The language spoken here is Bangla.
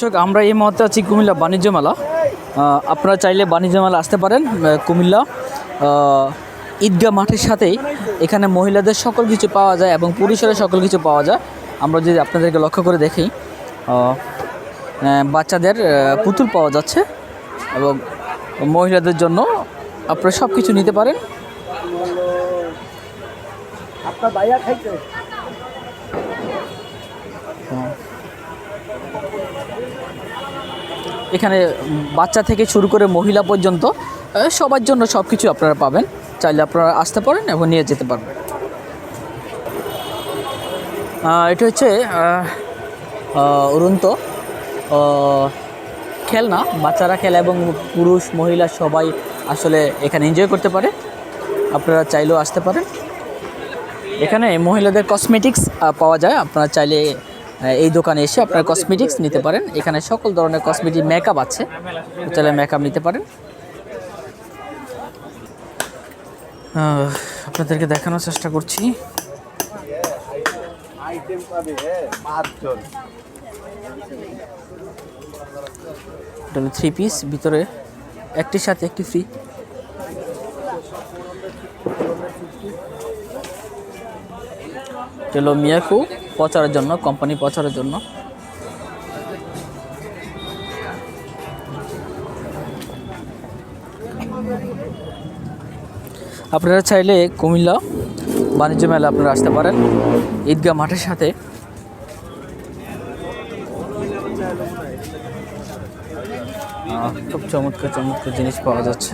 দর্শক আমরা এই মুহূর্তে আছি কুমিল্লা বাণিজ্য মেলা। আপনারা চাইলে বাণিজ্য মেলা আসতে পারেন কুমিল্লা ঈদগাহ মাঠের সাথেই। এখানে মহিলাদের সকল কিছু পাওয়া যায় এবং পুরুষের সকল কিছু পাওয়া যায়। আমরা যদি আপনাদেরকে লক্ষ্য করে দেখি বাচ্চাদের পুতুল পাওয়া যাচ্ছে এবং মহিলাদের জন্য আপনারা সব কিছু নিতে পারেন। আপনার ভাইয়া খাইছে। এখানে বাচ্চা থেকে শুরু করে মহিলা পর্যন্ত সবার জন্য সব কিছু আপনারা পাবেন। চাইলে আপনারা আসতে পারেন এবং নিয়ে যেতে পারবেন। এটা হচ্ছে উড়ন্ত খেলনা, বাচ্চারা খেলা এবং পুরুষ, মহিলা সবাই আসলে এখানে এনজয় করতে পারে। আপনারা চাইলেও আসতে পারেন। এখানে মহিলাদের কসমেটিক্স পাওয়া যায়। আপনারা চাইলে এই দোকানে এসে আপনার কসমেটিক্স নিতে পারেন। এখানে সকল ধরনের কসমেটিক মেকআপ আছে। চাইলে মেকআপ নিতে পারেন। আপনাদেরকে দেখানোর চেষ্টা করছি। থ্রি পিস ভিতরে একটির সাথে একটি ফ্রি হলো মিয়াকু। প্রচারের জন্য কোম্পানি প্রচারের জন্য। আপনারা চাইলে কুমিল্লা বাণিজ্য মেলা আপনারা আসতে পারেন, ঈদগাহ মাঠের সাথে। খুব চমৎকার চমৎকার জিনিস পাওয়া যাচ্ছে।